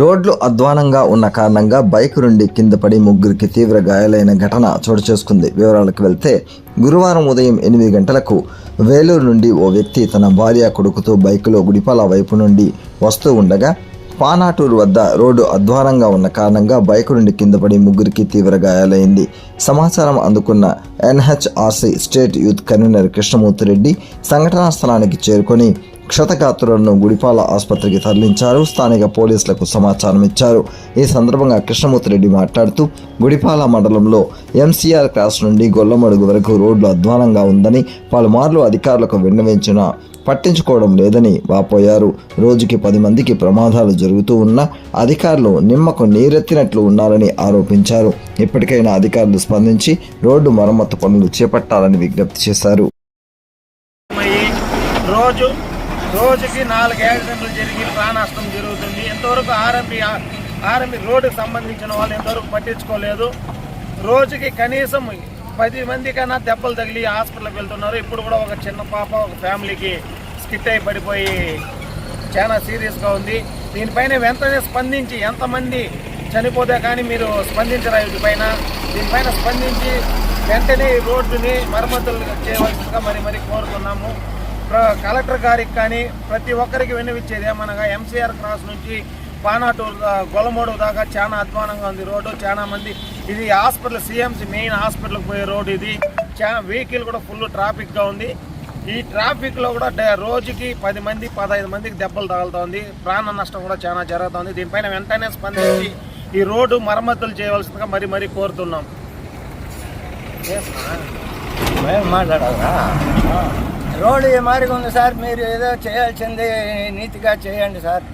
రోడ్లు అధ్వానంగా ఉన్న కారణంగా బైక్ నుండి కింద పడి ముగ్గురికి తీవ్ర గాయాలైన ఘటన చోటు చేసుకుంది. వివరాలకు వెళ్తే గురువారం ఉదయం ఎనిమిది గంటలకు వేలూరు నుండి ఓ వ్యక్తి తన భార్య కొడుకుతో బైకులో గుడిపాల వైపు నుండి వస్తూ ఉండగా పానాటూరు వద్ద రోడ్డు అధ్వానంగా ఉన్న కారణంగా బైక్ నుండి కింద పడి ముగ్గురికి తీవ్ర గాయాలైంది. సమాచారం అందుకున్న NHRC state youth convener Krishnamurthy Reddy సంఘటనా స్థలానికి చేరుకొని క్షతగాత్రులను గుడిపాల ఆసుపత్రికి తరలించారు. స్థానిక పోలీసులకు సమాచారం ఇచ్చారు. ఈ సందర్భంగా కృష్ణమూర్తి రెడ్డి మాట్లాడుతూ గుడిపాల మండలంలో ఎంసీఆర్ క్రాస్ నుండి గొల్లమడుగు వరకు రోడ్లు అధ్వానంగా ఉందని పలుమార్లు అధికారులకు విన్నవించినా పట్టించుకోవడం లేదని వాపోయారు. రోజుకి పది మందికి ప్రమాదాలు జరుగుతూ ఉన్నా అధికారులు నిమ్మకు నీరెత్తినట్లు ఉన్నారని ఆరోపించారు. ఇప్పటికైనా అధికారులు స్పందించి రోడ్డు మరమ్మతు పనులు చేపట్టాలని విజ్ఞప్తి చేశారు. రోజు రోజుకి నాలుగు యాక్సిడెంట్లు జరిగి ప్రాణనష్టం జరుగుతుంది. ఎంతవరకు ఆర్ఎంపి ఆర్ఎంపి రోడ్డుకి సంబంధించిన వాళ్ళు ఎంతవరకు పట్టించుకోలేదు. రోజుకి కనీసం పది మంది కన్నా దెబ్బలు తగిలి హాస్పిటల్కి వెళ్తున్నారు. ఇప్పుడు కూడా ఒక చిన్న పాప ఒక ఫ్యామిలీకి స్కిట్ అయి పడిపోయి చాలా సీరియస్గా ఉంది. దీనిపైన వెంటనే స్పందించి ఎంతమంది చనిపోతే కానీ మీరు స్పందించరా వీటిపైన దీనిపైన స్పందించి వెంటనే ఈ రోడ్డుని మరమ్మతులు చేయవలసిందిగా మరి మరి కోరుతున్నాము. కలెక్టర్ గారికి కానీ ప్రతి ఒక్కరికి విన్నవించేది ఏమనగా ఎంసీఆర్ క్రాస్ నుంచి పానాటూరు గొలమూడు దాకా చాలా అధ్వానంగా ఉంది. రోడ్డు చాలా మంది ఇది హాస్పిటల్ సిఎంసి మెయిన్ హాస్పిటల్కి పోయే రోడ్డు ఇది. చాలా వెహికల్ కూడా ఫుల్ ట్రాఫిక్గా ఉంది. ఈ ట్రాఫిక్లో కూడా డే- రోజుకి పది మంది పదహైదు మందికి దెబ్బలు తగులుతోంది. ప్రాణ నష్టం కూడా చాలా జరుగుతుంది. దీనిపైన వెంటనే స్పందించి ఈ రోడ్డు మరమ్మతులు చేయవలసిందిగా మరి మరీ కోరుతున్నాం. మాట్లాడాలా రోడ్డు ఏ మారిగా ఉంది సార్? మీరు ఏదో చేయాల్సింది నీతిగా చేయండి సార్.